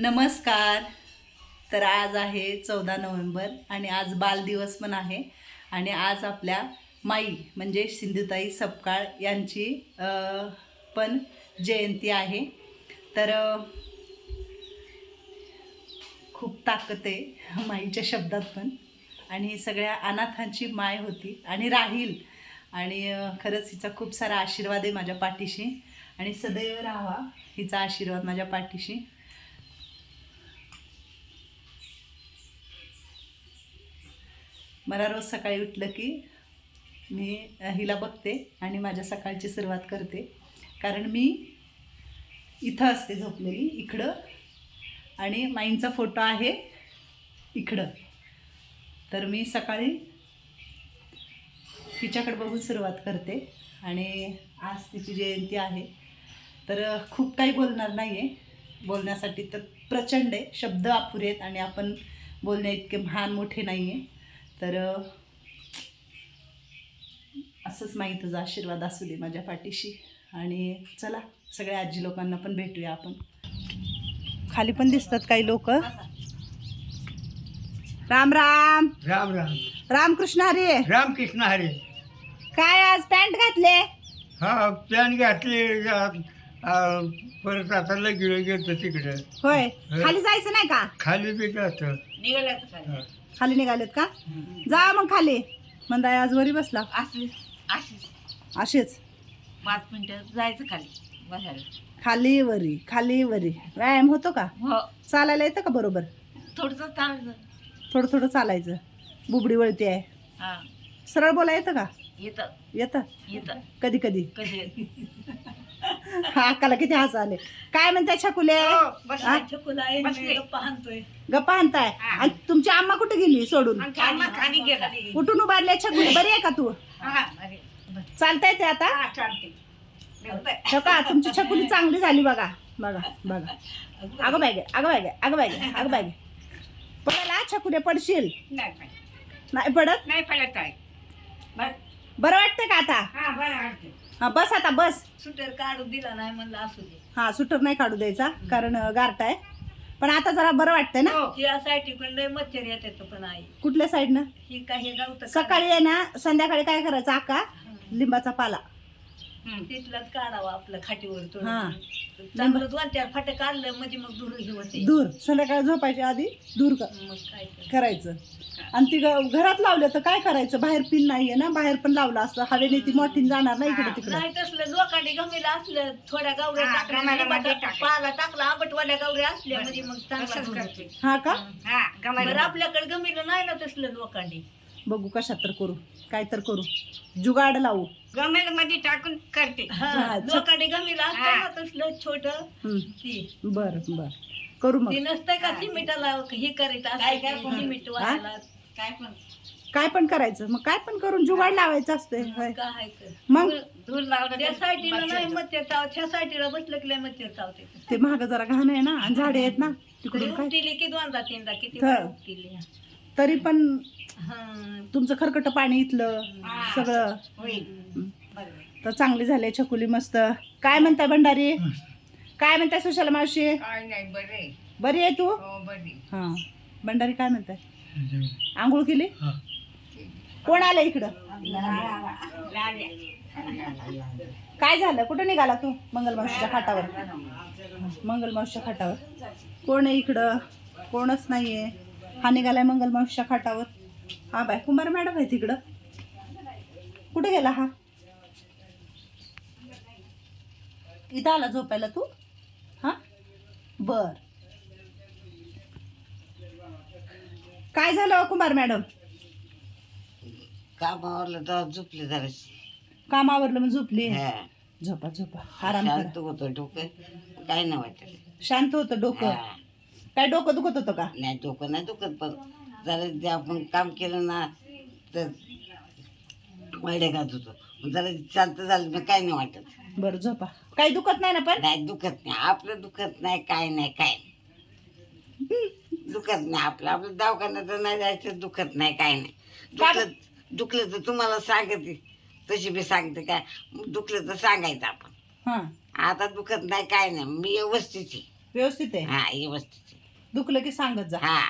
नमस्कार. तर आज आहे चौदा नोव्हेंबर आणि आज बालदिवस पण आहे. आणि आज आपल्या माई म्हणजे सिंधुताई सपकाळ यांची पण जयंती आहे. तर खूप ताकद आहे माईच्या शब्दात पण. आणि सगळ्या अनाथांची माय होती आणि राहील. आणि खरंच हिचा खूप सारा आशीर्वाद आहे माझ्या पाठीशी. आणि सदैव राहावा हिचा आशीर्वाद माझ्या पाठीशी. मला रोज सकाळी उठलं की मी हिला बघते आणि माझ्या सकाळची सुरुवात करते. कारण मी इथं असते झोपलेली इकडं. आणि माईंचा फोटो आहे इकडं. तर मी सकाळी तिच्याकडे बघून सुरुवात करते. आणि आज तिची जयंती आहे. तर खूप काही बोलणार नाही आहे बोलण्यासाठी तर प्रचंड आहे. शब्द अपुरे आहेत आणि आपण बोलण्या इतके महान मोठे नाही आहे तर असंच माही तुझा आशीर्वाद असू दे माझ्या पाठीशी. आणि चला सगळ्या आजी लोकांना पण भेटूया आपण. खाली पण दिसतात काही लोक. राम राम. राम राम. रामकृष्ण हरे. रामकृष्ण हरे. काय आज पॅन्ट घातले? हा पॅन घातली. परत आता लगेच गेलो तिकडे. होय. खाली जायचं नाही का? खाली बी जातं. हा. खाली. निघालेत का? जा मग खाली. मंदाय आज वरी बसला. असेच पाच मिनिटं जायचं खाली बसायला. खाली वरी खाली वरी. व्यायाम होतो का? हो. चालायला येतं का बरोबर? थोडस चालायचं. थोडं थोडं चालायचं. बुबडी वळती आहे. हा. सरळ बोला येतं का? येतं. येतं? येतं. कधी? कधी कधी? अक्काला किती हस आले. काय म्हणताय छकुले हा? गप्पा आणताय. आणि तुमची आम्हा कुठे गेली सोडून? खाली खाली गेला. उठून उभारले छकुले बरी आहे का तू? हा, अरे, बस. चालता येते आता? हा, चालते हो का तुमची छकुली चांगली झाली बघा. बघा बघा. अगं बाय गे अगं बाय गे अगं बाय गे अगं बाय गे. पडायला छकुले पडशील? नाही पडत? नाही पडत आहे. बरं. वाटतं का आता? हा बरं वाटते हा बस आता बस. सुटर काढू दिला नाही म्हणलं असू दे. हा सुटर नाही काढू द्यायचा कारण अं, गारठा आहे. पण आता जरा बरं वाटतंय ना? लय मच्छर येतात पण आई. कुठल्या साईडनं? ही काही गावत सकाळी आहे ना संध्याकाळी काय करायचं आका लिंबाचा पाला. तिथलाच काढावा आपलं खाटीवर तो हा. चांगलं दोन चार फाटे काढलं म्हणजे मग दूर हे होते. दूर संध्याकाळी झोपायच्या आधी दूर क- मग काय तर. करायचं. आणि ती घरात लावलं तर काय करायचं? बाहेर पिन नाहीये ना? बाहेर पण लावलं असतं. हवेने ती मोठीन जाणार नाही इकडे तिकडे. नाही तसलं लोकांनी गमीला असलं थोड्या गावऱ्या हा, टाकल्या, गमाला लिंबाचा मध्ये टाकायचं. पाला टाकला आंबटवाल्या गावऱ्या असल्या म्हणजे मग चांगला तसंच करते. हा का? हा बरं गमाला आपल्याकडे गमीला नाही ना तसलं लोकांनी बघू कशात तर करू. काय तर करू. जुगाड लावू. गमेल मध्ये टाकून करते. हा, छ- लोकांनी गमीला असतं. ना तसलं छोट हम्म, ती. बर बर. करू मग. ती नसतंय का सिमेंटाला हे करीत काय काय असतं पण- सिमेंट काय पण. काय पण करायचं. मग काय पण करून जुगाड लावायचं असते काय. मग? दूध लावलं त्या तर साईडला नाही मच्छर मच्छर चाव त्या साईडला बसलं की लय ते महाग जरा घाण आहे ना. आणि झाडे आहेत ना. तिकडून काय? उपटिली की दोनदा तीनदा. किती. वेळा उपटिली तरी पण हा. तुमचं खरकट पाणी इथलं. सगळं. तर चांगली झाली छकुली मस्त. काय म्हणताय भंडारी? काय म्हणताय सुशाला मावशी? काय नाही बरे. बरी आहे तू? हो हा. भंडारी काय म्हणताय? आंघोळ केली? हा. कोण आलं इकडं. काय झालं? कुठं निघाला तू? मंगलमावशीच्या खाटावर. मंगलमावशीच्या खाटावर. कोण आहे इकडं? कोणच नाहीये. हा निघालाय मंगलमावशीच्या खाटावर. हा बाय कुमार मॅडम आहे तिकडं. कुठे गेला हा? इथं आला झोपायला तू? हा? बर. काय झालं कुमार मॅडम? कामावरलं तेव्हा झोपले जराशी. काम आवरलं मग झोपली? हा. झोपा झोपा. आराम शांत करा. होतं डोकं. काय नाही वाटत. शांत होतं डोकं. हा. काय डोकं दुखत होतं का? नाही डोकं नाही दुखत पण जरा ते आपण काम केलं ना तर वाड्या घात होतो. जरा शांत झालं काय नाही वाटत. बरं झोपा. काही दुखत नाही ना पण? नाही दुखत नाही. आपलं दुखत नाही काय नाही काय नाही. दुखत नाही आपलं. आपलं दवाखान्यात नाही जायचं दुखत नाही काय नाही. दुखलं दुखलं तर तुम्हाला सांगते. तशी बी सांगते काय? दुखलं तर सांगायचं आपण. हा. आता दुखत नाही काय नाही. मी व्यवस्थित आहे. व्यवस्थित आहे? हा व्यवस्थित आहे. दुखलं की सांगत जा. हा.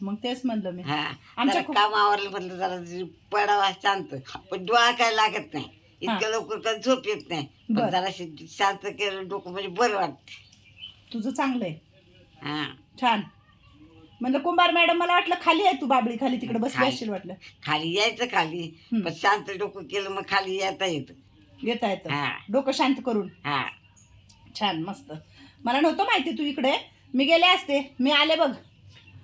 मग तेच म्हणलं मी. हा. आमच्या जरा खूप- काम आवरलं म्हटलं जरा पडावा शांत. पण डोळा काय लागत नाही. इतकं लवकर कधी झोप येत नाही. बरं. पण जरा शांत केलं डोकं म्हणजे बरं वाटतं तुझं चांगलं आहे. हा. छान. म्हणलं कुंभार मॅडम मला वाटलं खाली आहे तू बाबळी खाली तिकडे बसली खाली. असशील वाटलं. खाली यायचं खाली. हम्म. पण शांत डोकं केलं मग खाली येता येतं. येता येतं. हा. डोकं शांत करून. हा. छान मस्त. मला नव्हतं माहिती तू इकडे. मी गेले असते मी आले बघ.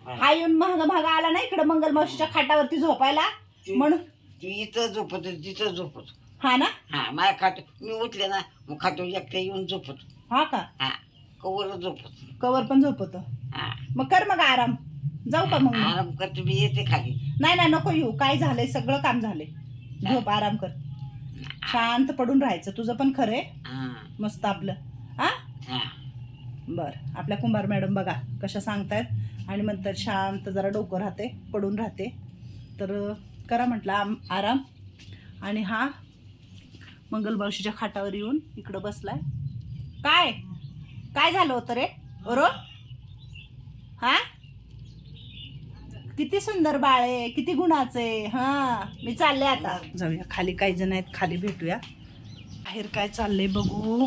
हा. येऊन महाग महाग आला ना इकडे मंगल मावशीच्या खाटावरती झोपायला. म्हणून तू इथं झोपत तिथं झोपत. हा ना? हा माझ्या खाट मी उठले ना मग खाटो एकट्या येऊन झोपत. हा का? हा कवर झोपत. कवर पण झोपत. हा. मग कर मग आराम. जाऊ का मग? मी? आराम करतो मी येते खाली. नाही नाही नको येऊ. काय झालंय सगळं काम झालंय. झोप आराम कर. शांत पडून राहायचं. तुझं पण खरंय हा. मस्त आपलं. हा? हा. बरं आपल्या कुंभार मॅडम बघा कशा सांगतायत. आणि नंतर शांत जरा डोकं राहते पडून राहते. तर करा म्हटलं आम आराम. आणि हा मंगलबावशीच्या खाटावर येऊन इकडं बसलाय. काय? काय झालं होतं रे? बरो हा? किती सुंदर बाळ आहे किती गुणाचे हा मी चालले आता. जाऊया खाली काही जण आहेत खाली भेटूया. बाहेर काय चाललंय बघू.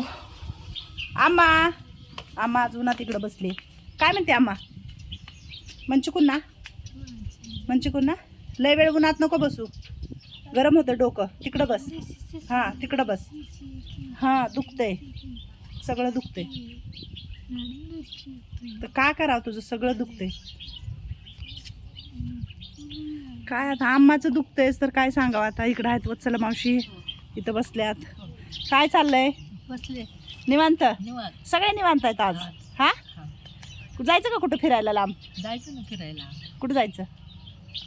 आम्हा आम्हा अजून तिकडं बसली. काय म्हणते आम्हा? म्हणचिकून ना म्हणचिकून ना लय वेळ उन्हात नको बसू. गरम होतं डोकं. तिकडं बस. हां तिकडं बस. हां दुखतंय. सगळं दुखतंय. तर काय करावं तुझं? सगळं दुखतंय. काय आता आम्हाचं दुखतंयच तर काय सांगावं? आता इकडं आहेत वत्सल मावशी. इथं बसल्यात. काय चाललंय? बसले. निवांत? निवांत. सगळे निवांत आहेत आज? हा? जायचं का कुठं फिरायला लांब? जायचं ना फिरायला. कुठं जायचं?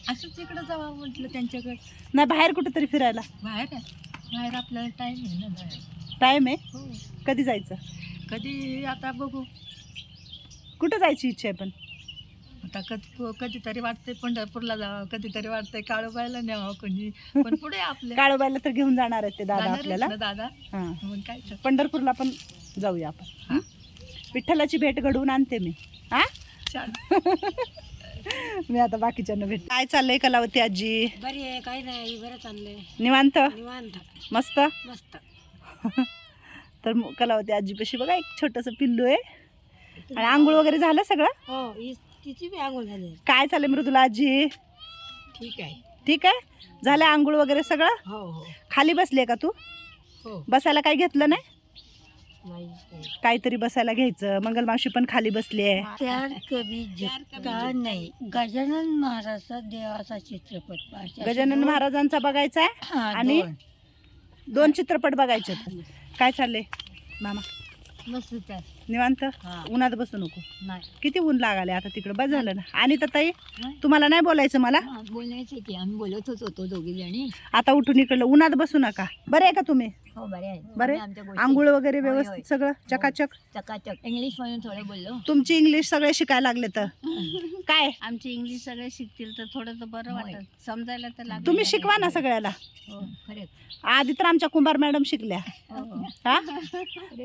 असंच इकडं जावं म्हटलं त्यांच्याकडे. नाही बाहेर कुठं तरी फिरायला. बाहेर आहे. बाहेर आपल्याला टाईम आहे ना टाइम आहे? हो. कधी जायचं? कधी आता बघू. कुठं जायची इच्छा आहे पण? आता कधी कधीतरी वाटतंय पंढरपूरला जावं कधीतरी वाटतंय काळोबायला न्यावं कोणी. पण पुढे आपले काळोबायला तर घेऊन जाणार आहेत ते दादा आपल्याला. ना दादा? हां. मग काय तर. पंढरपूरला पण जाऊया आपण. हं? विठ्ठलाची भेट घडवून आणते मी. हा? छान. मी आता बाकीच्यांना भेट काय चाललंय कलावती आजी? बरी आहे काही नाही बरं चाललंय. निवांत? निवांत. मस्त? मस्त. तर मग कलावती आजीपाशी बघा एक छोटंसं पिल्लू आहे. आणि आंघोळ वगैरे झालं सगळं? हो ही- तिची बी आंघोळ झाली काय चाललंय मृदुला आजी? ठीक आहे. ठीक आहे? झालं आंघोळ वगैरे सगळं? हो हो. खाली बसली का तू? हो. बसायला काही घेतलं नाही? नाही काहीतरी बसायला घ्यायचं. मंगलमावशी पण खाली बसली आहे. त्यार कवी जितका नाही. गजानन महाराजचा देवाचा चित्रपट पाहायचा. गजानन महाराजांचा बघायचा आहे? हा, आणि दोन. दोन चित्रपट बघायचे आहेत. काय चाललंय? मामा. मस्त निवांत? हा. उन्हात बसू नको. नाही. किती ऊन लागाले आता तिकडे? बस झालं ना. आणि तर ताई. तुम्हाला नाही बोलायचं मला? हा, बोलायचं की आम्ही बोलतच होतो दोघी जणी आता उठून इकडलं उन्हात बसू नका. बरे आहे का तुम्ही? हो बरे आमच्या गोष्टी आंघोळ वगैरे होय, होय. व्यवस्थित सगळं चकाचक? चकाचक. इंग्लिश मधून थोडं बोललो. तुमची इंग्लिश सगळे शिकायला लागले तर? काय? आमची इंग्लिश सगळे शिकतील तर थोडं तर बरं वाटत. समजायला तर लागेल तुम्ही शिकवा ना सगळ्याला. हो खरेच. आधी तर आमच्या कुंभार मॅडम शिकल्या. हो. हा.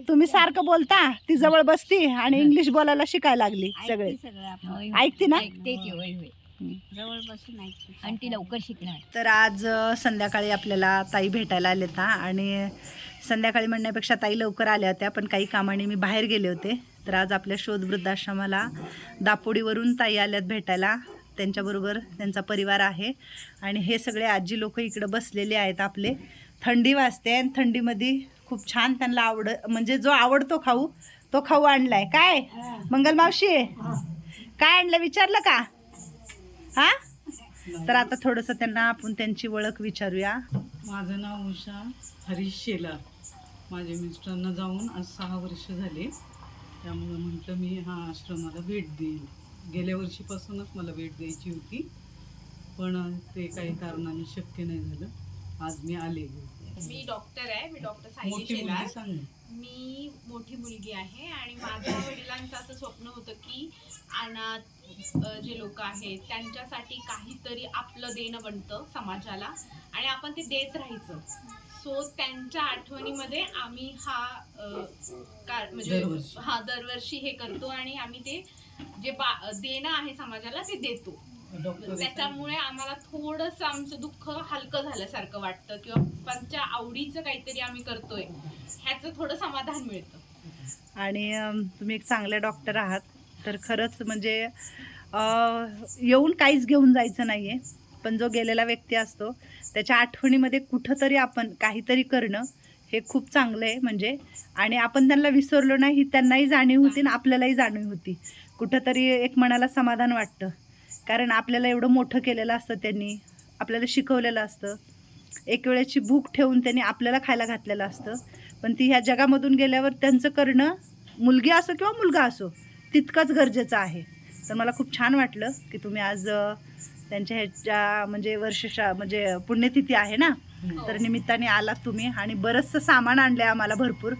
तुम्ही सारखं बोलता ती जवळ बसती आणि इंग्लिश बोलायला शिकायला लागली सगळे ऐकते सगळं. आपण. ऐकते ना? ऐकते ती होय होय. जवळ बसून ऐकते आणि ती लवकर शिकणार. तर आज संध्याकाळी आपल्याला ताई भेटायला आले ना आणि संध्याकाळी म्हणण्यापेक्षा ताई लवकर आल्या होत्या पण काही कामाने मी बाहेर गेले होते. तर आज आपल्या शोध वृद्धाश्रमाला दापोडीवरून ताई आल्यात भेटायला. त्यांच्याबरोबर त्यांचा परिवार आहे. आणि हे सगळे आजी लोक इकडं बसलेले आहेत आपले. थंडी वाजते आणि थंडीमध्ये खूप छान त्यांना आवड म्हणजे जो आवडतो खाऊ तो खाऊ आणलाय. काय? मंगल मावशी? काय आणलं? विचारलं का? हा? तर आता थोडंसं त्यांना आपण त्यांची ओळख विचारूया. माझं नाव उषा हरीश शेलार. माझ्या मिस्टरांना जाऊन आज सहा वर्ष झाले. त्यामुळं म्हटलं मी हा आश्रमाला भेट देईन. गेल्या वर्षीपासूनच मला भेट द्यायची होती. पण ते काही कारणाने शक्य नाही झालं. आज मी आले. मी डॉक्टर आहे मी डॉक्टर सायली शेलार. मी मोठी मुलगी आहे आणि माझ्या वडिलांचं असं स्वप्न होतं की अनाथ जे लोक आहेत त्यांच्यासाठी काहीतरी आपलं देणं बनतं समाजाला आणि आपण ते देत राहायचं सो त्यांच्या आठवणीमध्ये आम्ही हा म्हणजे. हा दरवर्षी हे करतो आणि आम्ही ते जे बा- देणं आहे समाजाला ते देतो त्याच्यामुळे आम्हाला थोडंसं आमचं दुःख हलकं झाल्यासारखं वाटतं किंवा पप्पांच्या आवडीचं काहीतरी आम्ही करतोय ह्याचं थोडं समाधान मिळतं. आणि तुम्ही एक चांगले डॉक्टर आहात. तर खरंच म्हणजे अ, येऊन काहीच घेऊन जायचं नाही आहे पण जो गेलेला व्यक्ती असतो त्याच्या आठवणीमध्ये कुठंतरी आपण काहीतरी करणं हे खूप चांगलं आहे म्हणजे. आणि आपण त्यांना विसरलो नाही ही त्यांनाही जाणीव होती आणि आपल्यालाही जाणीव होती. कुठंतरी एक मनाला समाधान वाटतं. कारण आपल्याला एवढं मोठं केलेलं असतं त्यांनी आपल्याला शिकवलेलं असतं. एक वेळेची भूक ठेवून त्यांनी आपल्याला खायला घातलेलं असतं. पण ती ह्या जगामधून गेल्यावर त्यांचं करणं मुलगी असो किंवा मुलगा असो तितकंच गरजेचं आहे. तर मला खूप छान वाटलं की तुम्ही आज त्यांच्या ह्याच्या म्हणजे वर्षशा म्हणजे पुण्यतिथी आहे ना? तर निमित्ताने आलात तुम्ही आणि बरंचसं सामान आणलं आहे आम्हाला भरपूर.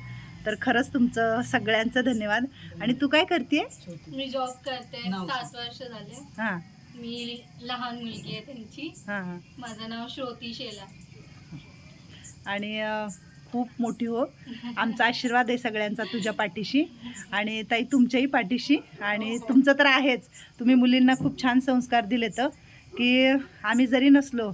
तर खरंच तुमचं सगळ्यांचं धन्यवाद. आणि तू काय करते मी जॉब करते. सात वर्ष झाले. हां. मी लहान मुलगी आहे त्यांची. हां हां. माझं नाव श्रोती शेला. आणि अ, खूप मोठी हो. आमचा आशीर्वाद आहे सगळ्यांचा तुझ्या पाठीशी. आणि ताई तुमच्याही पाठीशी. आणि तुमचं तर आहेच. तुम्ही मुलींना खूप छान संस्कार दिले तर की आम्ही जरी नसलो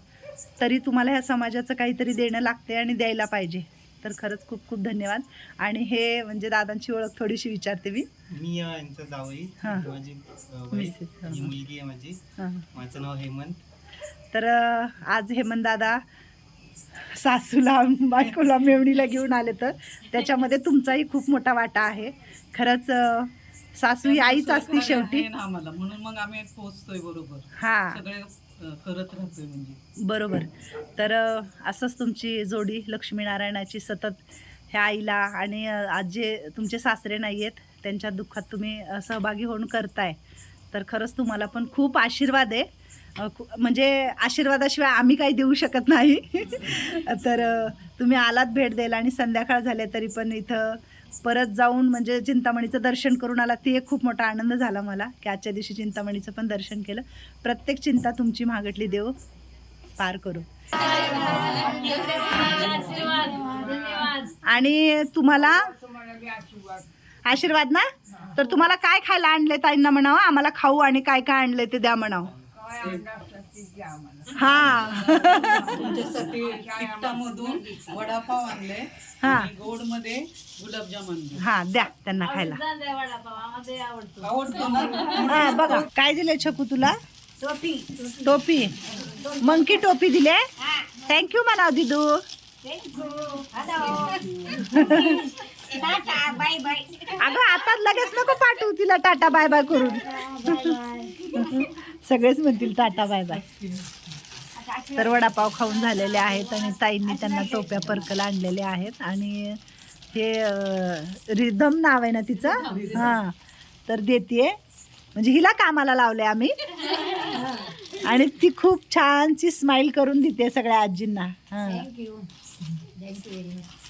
तरी तुम्हाला ह्या समाजाचं काहीतरी देणं लागते आणि द्यायला पाहिजे. तर खरंच खूप खूप धन्यवाद. आणि हे म्हणजे दादांची ओळख थोडीशी विचारते मी. मी यांचा जावई हा. माझी मुलगी आहे माझी. हां माझं नाव हेमंत. तर आज हेमंत दादा सासूला बायकोला मेवणीला घेऊन आले तर त्याच्यामध्ये तुमचाही खूप मोठा वाटा आहे. खरंच सासू ही आईच असती शेवटी. म्हणून मग आम्ही पोहोचतोय बरोबर. हा. करत राहतोय म्हणजे. बरोबर. तर असंच तुमची जोडी लक्ष्मीनारायणाची सतत ह्या आईला आणि आज जे तुमचे सासरे नाही आहेत त्यांच्या दुःखात तुम्ही सहभागी होऊन करताय. तर खरंच तुम्हाला पण खूप आशीर्वाद आहे. म्हणजे आशीर्वादाशिवाय आम्ही काही देऊ शकत नाही. तर तुम्ही आलात भेट द्यायला आणि संध्याकाळ झाले तरी पण इथं परत जाऊन म्हणजे चिंतामणीचं दर्शन करून आला ते एक खूप मोठा आनंद झाला मला की आजच्या दिवशी चिंतामणीचं पण दर्शन केलं. प्रत्येक चिंता तुमची महागटली देव पार करू. आणि तुम्हाला आशीर्वाद ना? तर तुम्हाला काय खायला आणले ताईंना म्हणावं? आम्हाला खाऊ आणि काय काय आणले ते द्या म्हणावं. हा. तुमच्यासाठी तिखटामधून वडापाव आणले. हा. आणि गोडमध्ये गुलाबजाम आणले. हा द्या त्यांना खायला. आवडतो. ना? हा बघा काय दिले छकू तुला? टोपी. टोपी. मंकी टोपी दिले. थँक्यू म्हणा दिदू. अगं आता लगेच नको पाठवू तिला टाटा बाय बाय करून. सगळेच म्हणतील टाटा बाय बाय. तर वडापाव खाऊन झालेले आहेत आणि ताईंनी त्यांना टोप्या पर्कल आणलेल्या आहेत. आणि हे रिदम नाव आहे ना तिचं? हां. तर देते म्हणजे हिला कामाला लावले आम्ही. आणि ती खूप छानची स्माईल करून देते सगळ्या आजींना. हां. Thank you thank you very much